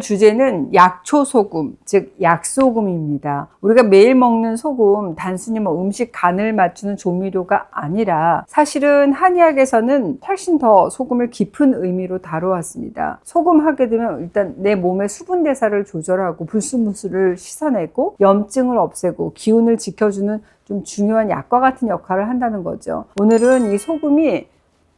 주제는 약초 소금, 즉 약소금입니다. 우리가 매일 먹는 소금 단순히 뭐 음식 간을 맞추는 조미료가 아니라 사실은 한의학에서는 훨씬 더 소금을 깊은 의미로 다루었습니다. 소금 하게 되면 일단 내 몸의 수분 대사를 조절하고 불순물을 씻어내고 염증을 없애고 기운을 지켜주는 좀 중요한 약과 같은 역할을 한다는 거죠. 오늘은 이 소금이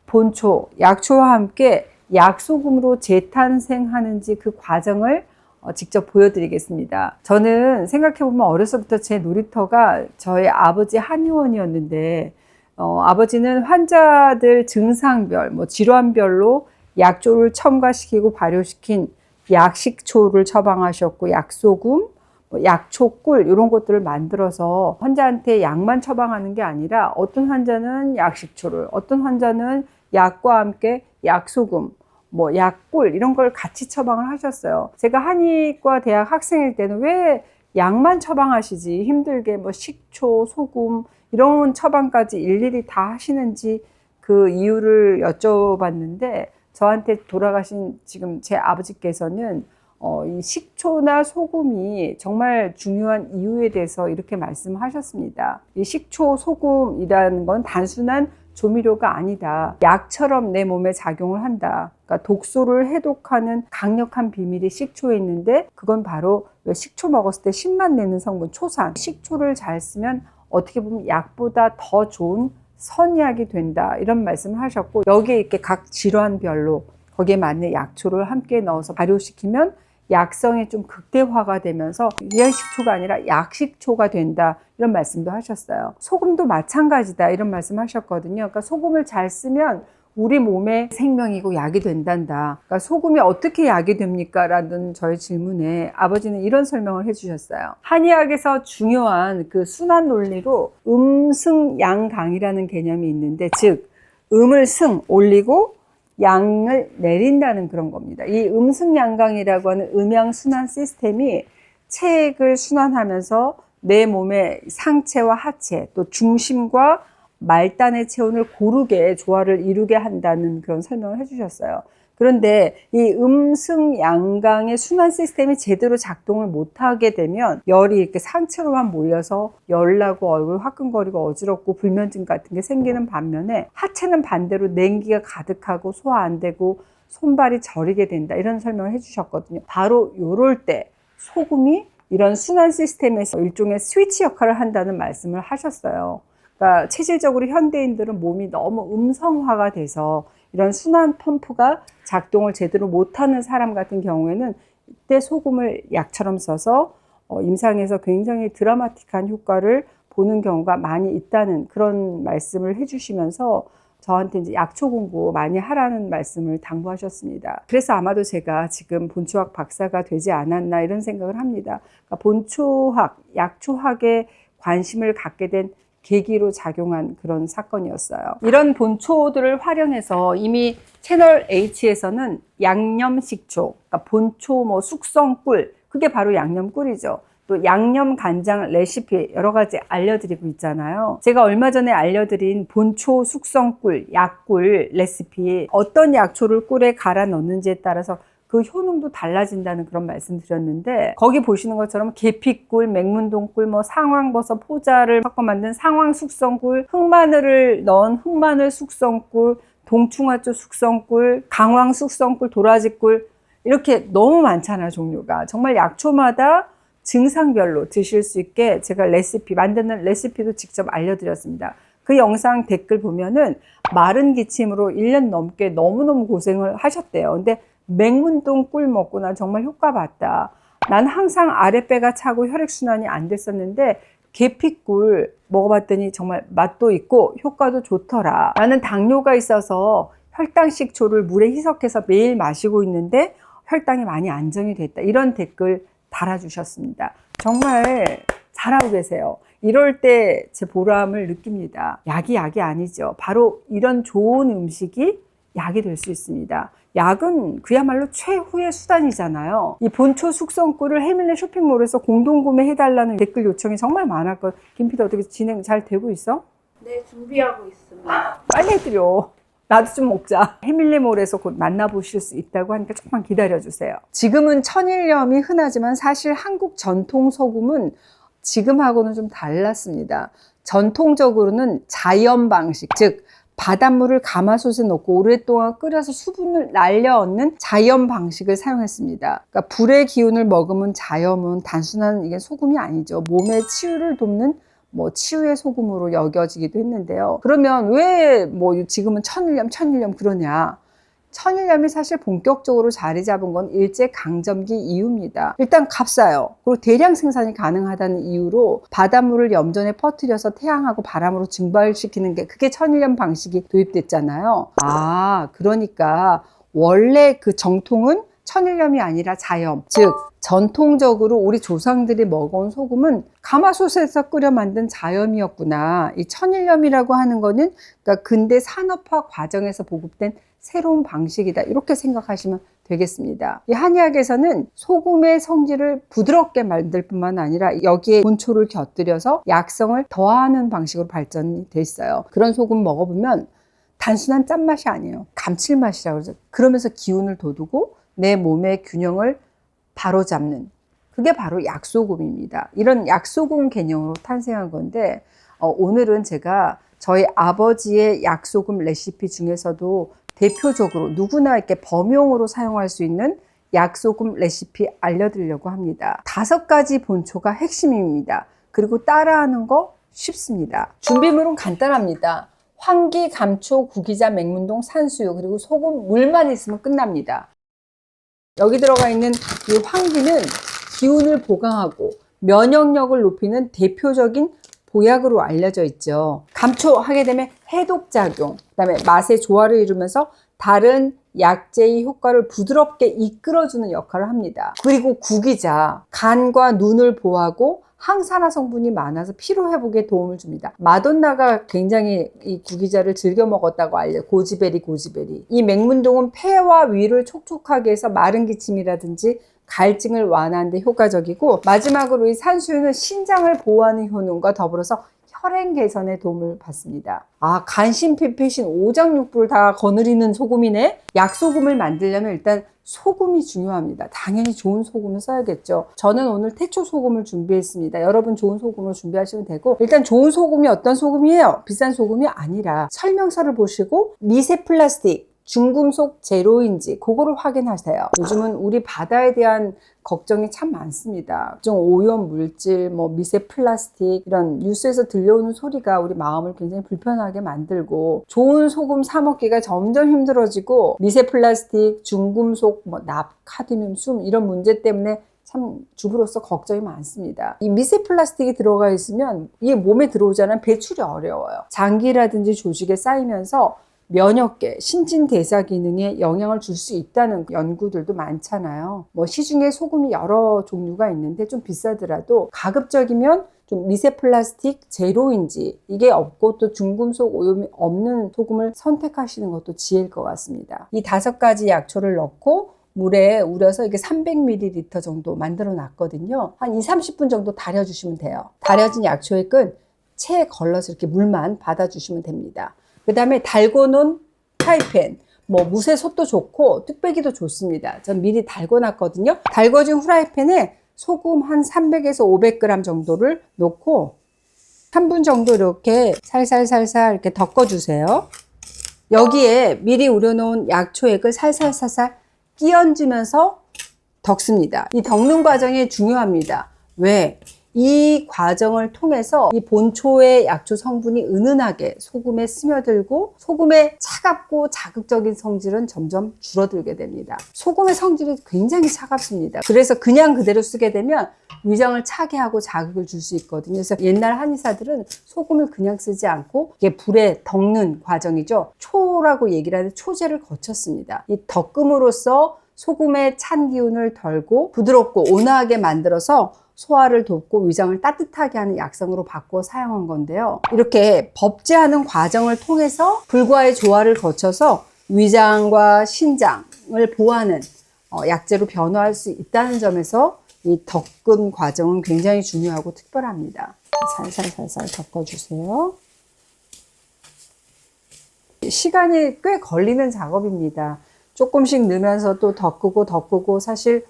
본초, 약초와 함께 약소금으로 재탄생하는지 그 과정을 어, 직접 보여드리겠습니다. 저는 생각해보면 어려서부터 제 놀이터가 저희 아버지 한의원이었는데, 어, 아버지는 환자들 증상별, 뭐 질환별로 약조를 첨가시키고 발효시킨 약식초를 처방하셨고, 약소금, 뭐 약초꿀 이런 것들을 만들어서 환자한테 약만 처방하는 게 아니라 어떤 환자는 약식초를, 어떤 환자는 약과 함께 약소금, 뭐 약꿀 이런 걸 같이 처방을 하셨어요. 제가 한의과 대학 학생일 때는 왜 약만 처방하시지 힘들게 뭐 식초, 소금 이런 처방까지 일일이 다 하시는지 그 이유를 여쭤봤는데 저한테 돌아가신 지금 제 아버지께서는 어, 이 식초나 소금이 정말 중요한 이유에 대해서 이렇게 말씀하셨습니다. 이 식초, 소금이라는 건 단순한 조미료가 아니다. 약처럼 내 몸에 작용을 한다. 그러니까 독소를 해독하는 강력한 비밀이 식초에 있는데 그건 바로 왜 식초 먹었을 때 신만 내는 성분 초산. 식초를 잘 쓰면 어떻게 보면 약보다 더 좋은 선약이 된다. 이런 말씀을 하셨고 여기에 이렇게 각 질환별로 거기에 맞는 약초를 함께 넣어서 발효시키면 약성이 좀 극대화가 되면서 그냥 식초가 아니라 약식초가 된다 이런 말씀도 하셨어요. 소금도 마찬가지다 이런 말씀 하셨거든요. 그러니까 소금을 잘 쓰면 우리 몸의 생명이고 약이 된단다. 그러니까 소금이 어떻게 약이 됩니까? 라는 저의 질문에 아버지는 이런 설명을 해주셨어요. 한의학에서 중요한 그 순환 논리로 음승양강이라는 개념이 있는데 즉 음을 승 올리고 양을 내린다는 그런 겁니다. 이 음승양강이라고 하는 음양순환 시스템이 체액을 순환하면서 내 몸의 상체와 하체 또 중심과 말단의 체온을 고르게 조화를 이루게 한다는 그런 설명을 해주셨어요. 그런데 이 음승 양강의 순환 시스템이 제대로 작동을 못하게 되면 열이 이렇게 상체로만 몰려서 열나고 얼굴 화끈거리고 어지럽고 불면증 같은 게 생기는 반면에 하체는 반대로 냉기가 가득하고 소화 안 되고 손발이 저리게 된다 이런 설명을 해주셨거든요. 바로 요럴 때 소금이 이런 순환 시스템에서 일종의 스위치 역할을 한다는 말씀을 하셨어요. 그러니까 체질적으로 현대인들은 몸이 너무 음성화가 돼서 이런 순환 펌프가 작동을 제대로 못하는 사람 같은 경우에는 이때 소금을 약처럼 써서 어, 임상에서 굉장히 드라마틱한 효과를 보는 경우가 많이 있다는 그런 말씀을 해주시면서 저한테 이제 약초 공부 많이 하라는 말씀을 당부하셨습니다. 그래서 아마도 제가 지금 본초학 박사가 되지 않았나 이런 생각을 합니다. 그러니까 본초학, 약초학에 관심을 갖게 된 계기로 작용한 그런 사건이었어요. 이런 본초들을 활용해서 이미 채널 H에서는 양념 식초, 그러니까 본초 뭐 숙성 꿀, 그게 바로 양념 꿀이죠. 또 양념 간장 레시피 여러 가지 알려드리고 있잖아요. 제가 얼마 전에 알려드린 본초 숙성 꿀, 약꿀 레시피 어떤 약초를 꿀에 갈아 넣는지에 따라서 그 효능도 달라진다는 그런 말씀 드렸는데 거기 보시는 것처럼 계피꿀, 맹문동꿀, 뭐 상황버섯 포자를 섞어 만든 상황 숙성꿀, 흑마늘을 넣은 흑마늘 숙성꿀, 동충하초 숙성꿀, 강황 숙성꿀, 도라지꿀 이렇게 너무 많잖아요 종류가 정말 약초마다 증상별로 드실 수 있게 제가 레시피 만드는 레시피도 직접 알려드렸습니다. 그 영상 댓글 보면은 마른 기침으로 1년 넘게 너무너무 고생을 하셨대요. 근데 맹문동 꿀 먹고 난 정말 효과 봤다. 난 항상 아랫배가 차고 혈액순환이 안 됐었는데 계피꿀 먹어봤더니 정말 맛도 있고 효과도 좋더라. 나는 당뇨가 있어서 혈당 식초를 물에 희석해서 매일 마시고 있는데 혈당이 많이 안정이 됐다. 이런 댓글 달아주셨습니다. 정말 잘하고 계세요. 이럴 때 제 보람을 느낍니다. 약이 약이 아니죠. 바로 이런 좋은 음식이 약이 될 수 있습니다. 약은 그야말로 최후의 수단이잖아요. 이 본초 숙성꿀을 해밀리 쇼핑몰에서 공동 구매 해달라는 댓글 요청이 정말 많았거든. 김피디 어떻게 진행 잘 되고 있어? 네, 준비하고 있습니다. 빨리 해드려. 나도 좀 먹자. 해밀리몰에서 곧 만나보실 수 있다고 하니까 조금만 기다려주세요. 지금은 천일염이 흔하지만 사실 한국 전통 소금은 지금하고는 좀 달랐습니다. 전통적으로는 자연 방식, 즉 바닷물을 가마솥에 넣고 오랫동안 끓여서 수분을 날려 얻는 자연 방식을 사용했습니다. 그러니까 불의 기운을 머금은 자염은 단순한 이게 소금이 아니죠. 몸의 치유를 돕는 뭐 치유의 소금으로 여겨지기도 했는데요. 그러면 왜 뭐 지금은 천일염, 천일염 그러냐? 천일염이 사실 본격적으로 자리 잡은 건 일제 강점기 이후입니다. 일단 값싸요. 그리고 대량 생산이 가능하다는 이유로 바닷물을 염전에 퍼뜨려서 태양하고 바람으로 증발시키는 게 그게 천일염 방식이 도입됐잖아요. 아, 그러니까 원래 그 정통은 천일염이 아니라 자염. 즉, 전통적으로 우리 조상들이 먹어온 소금은 가마솥에서 끓여 만든 자염이었구나. 이 천일염이라고 하는 거는 그러니까 근대 산업화 과정에서 보급된 새로운 방식이다. 이렇게 생각하시면 되겠습니다. 이 한의학에서는 소금의 성질을 부드럽게 만들 뿐만 아니라 여기에 본초를 곁들여서 약성을 더하는 방식으로 발전이 돼 있어요. 그런 소금 먹어보면 단순한 짠맛이 아니에요. 감칠맛이라고 그러죠. 그러면서 기운을 돋우고 내 몸의 균형을 바로 잡는 그게 바로 약소금입니다. 이런 약소금 개념으로 탄생한 건데 어, 오늘은 제가 저희 아버지의 약소금 레시피 중에서도 대표적으로 누구나 이렇게 범용으로 사용할 수 있는 약소금 레시피 알려드리려고 합니다. 다섯 가지 본초가 핵심입니다. 그리고 따라하는 거 쉽습니다. 준비물은 간단합니다. 황기, 감초, 구기자, 맹문동, 산수유 그리고 소금, 물만 있으면 끝납니다. 여기 들어가 있는 이 황기는 기운을 보강하고 면역력을 높이는 대표적인 보약으로 알려져 있죠. 감초하게 되면 해독작용, 그 다음에 맛의 조화를 이루면서 다른 약제의 효과를 부드럽게 이끌어주는 역할을 합니다. 그리고 구기자, 간과 눈을 보호하고 항산화 성분이 많아서 피로 회복에 도움을 줍니다. 마돈나가 굉장히 이 구기자를 즐겨 먹었다고 알려 고지베리 고지베리. 이 맹문동은 폐와 위를 촉촉하게 해서 마른 기침이라든지 갈증을 완화하는 데 효과적이고 마지막으로 이 산수유는 신장을 보호하는 효능과 더불어서 혈행 개선에 도움을 받습니다. 아, 간신필폐신 오장육부를 다 거느리는 소금이네? 약소금을 만들려면 일단 소금이 중요합니다. 당연히 좋은 소금을 써야겠죠. 저는 오늘 태초 소금을 준비했습니다. 여러분 좋은 소금을 준비하시면 되고 일단 좋은 소금이 어떤 소금이에요? 비싼 소금이 아니라 설명서를 보시고 미세 플라스틱 중금속 제로인지 그거를 확인하세요. 요즘은 우리 바다에 대한 걱정이 참 많습니다. 좀 오염 물질, 뭐 미세 플라스틱 이런 뉴스에서 들려오는 소리가 우리 마음을 굉장히 불편하게 만들고 좋은 소금 사 먹기가 점점 힘들어지고 미세 플라스틱, 중금속, 뭐 납, 카드뮴, 숨 이런 문제 때문에 참 주부로서 걱정이 많습니다. 이 미세 플라스틱이 들어가 있으면 이게 몸에 들어오자는 배출이 어려워요. 장기라든지 조직에 쌓이면서 면역계, 신진대사 기능에 영향을 줄 수 있다는 연구들도 많잖아요. 뭐 시중에 소금이 여러 종류가 있는데 좀 비싸더라도 가급적이면 좀 미세 플라스틱 제로인지 이게 없고 또 중금속 오염이 없는 소금을 선택하시는 것도 지혜일 것 같습니다. 이 다섯 가지 약초를 넣고 물에 우려서 이게 300ml 정도 만들어 놨거든요. 한 2, 30분 정도 달여주시면 돼요. 달여진 약초의 끈 체에 걸러서 이렇게 물만 받아주시면 됩니다. 그 다음에 달고 놓은 프라이팬, 뭐 무쇠 솥도 좋고 뚝배기도 좋습니다. 전 미리 달궈 놨거든요. 달궈진 후라이팬에 소금 한 300에서 500g 정도를 넣고 3분 정도 이렇게 살살살살 이렇게 덮어주세요. 여기에 미리 우려놓은 약초액을 살살살살 끼얹으면서 덕습니다. 이 덕는 과정이 중요합니다. 왜? 이 과정을 통해서 이 본초의 약초 성분이 은은하게 소금에 스며들고 소금의 차갑고 자극적인 성질은 점점 줄어들게 됩니다. 소금의 성질이 굉장히 차갑습니다. 그래서 그냥 그대로 쓰게 되면 위장을 차게 하고 자극을 줄 수 있거든요. 그래서 옛날 한의사들은 소금을 그냥 쓰지 않고 이게 불에 덕는 과정이죠. 초라고 얘기를 하는데 초제를 거쳤습니다. 이 덕금으로써 소금의 찬 기운을 덜고 부드럽고 온화하게 만들어서 소화를 돕고 위장을 따뜻하게 하는 약성으로 바꿔 사용한 건데요. 이렇게 법제하는 과정을 통해서 불과의 조화를 거쳐서 위장과 신장을 보호하는 어, 약재로 변화할 수 있다는 점에서 이 덕금 과정은 굉장히 중요하고 특별합니다. 살살살살 덮어주세요. 시간이 꽤 걸리는 작업입니다. 조금씩 넣으면서 또 덮고 덮고 사실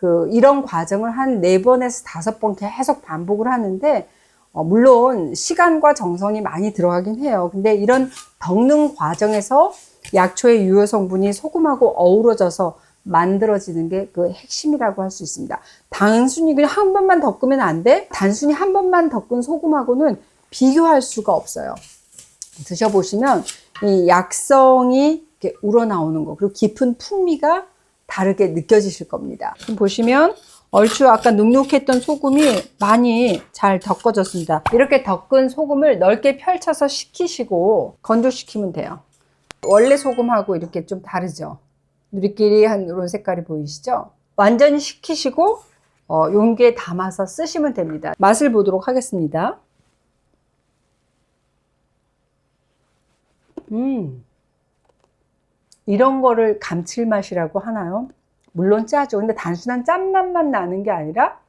그 이런 과정을 한 네 번에서 다섯 번 계속 반복을 하는데 어, 물론 시간과 정성이 많이 들어가긴 해요. 근데 이런 덮는 과정에서 약초의 유효 성분이 소금하고 어우러져서 만들어지는 게 그 핵심이라고 할 수 있습니다. 단순히 그냥 한 번만 덮으면 안 돼? 단순히 한 번만 덮은 소금하고는 비교할 수가 없어요. 드셔보시면 이 약성이 이렇게 우러나오는 거 그리고 깊은 풍미가 다르게 느껴지실 겁니다. 지금 보시면 얼추 아까 눅눅했던 소금이 많이 잘 덮어졌습니다. 이렇게 덮은 소금을 넓게 펼쳐서 식히시고 건조시키면 돼요. 원래 소금하고 이렇게 좀 다르죠. 누리끼리 한 이런 색깔이 보이시죠? 완전히 식히시고 어, 용기에 담아서 쓰시면 됩니다. 맛을 보도록 하겠습니다. 음, 이런 거를 감칠맛이라고 하나요? 물론 짜죠. 근데 단순한 짠맛만 나는 게 아니라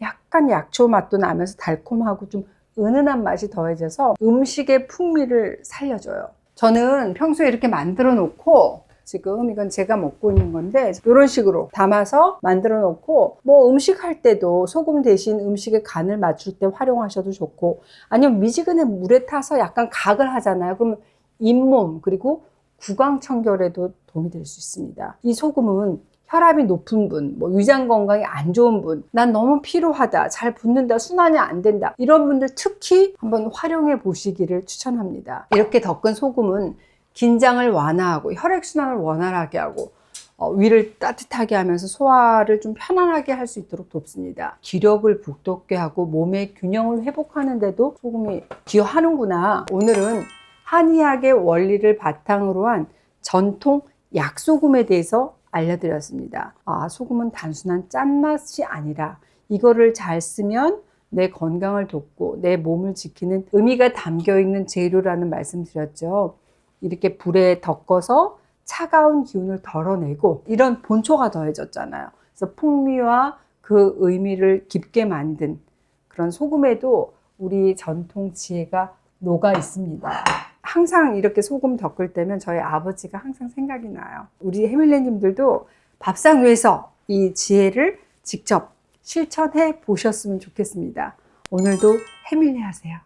약간 약초 맛도 나면서 달콤하고 좀 은은한 맛이 더해져서 음식의 풍미를 살려줘요. 저는 평소에 이렇게 만들어 놓고 지금 이건 제가 먹고 있는 건데 이런 식으로 담아서 만들어 놓고 뭐 음식 할 때도 소금 대신 음식의 간을 맞출 때 활용하셔도 좋고 아니면 미지근한 물에 타서 약간 각을 하잖아요. 그러면 잇몸 그리고 구강 청결에도 도움이 될 수 있습니다. 이 소금은 혈압이 높은 분, 뭐 위장 건강이 안 좋은 분, 난 너무 피로하다, 잘 붓는다, 순환이 안 된다. 이런 분들 특히 한번 활용해 보시기를 추천합니다. 이렇게 덮은 소금은 긴장을 완화하고 혈액 순환을 원활하게 하고 어, 위를 따뜻하게 하면서 소화를 좀 편안하게 할 수 있도록 돕습니다. 기력을 북돋게 하고 몸의 균형을 회복하는데도 소금이 기여하는구나. 오늘은 한의학의 원리를 바탕으로 한 전통 약소금에 대해서 알려드렸습니다. 아, 소금은 단순한 짠맛이 아니라 이거를 잘 쓰면 내 건강을 돕고 내 몸을 지키는 의미가 담겨 있는 재료라는 말씀 드렸죠. 이렇게 불에 덮어서 차가운 기운을 덜어내고 이런 본초가 더해졌잖아요. 그래서 풍미와 그 의미를 깊게 만든 그런 소금에도 우리 전통 지혜가 녹아 있습니다. 항상 이렇게 소금 덮을 때면 저희 아버지가 항상 생각이 나요. 우리 해밀레님들도 밥상 위에서 이 지혜를 직접 실천해 보셨으면 좋겠습니다. 오늘도 해밀레 하세요.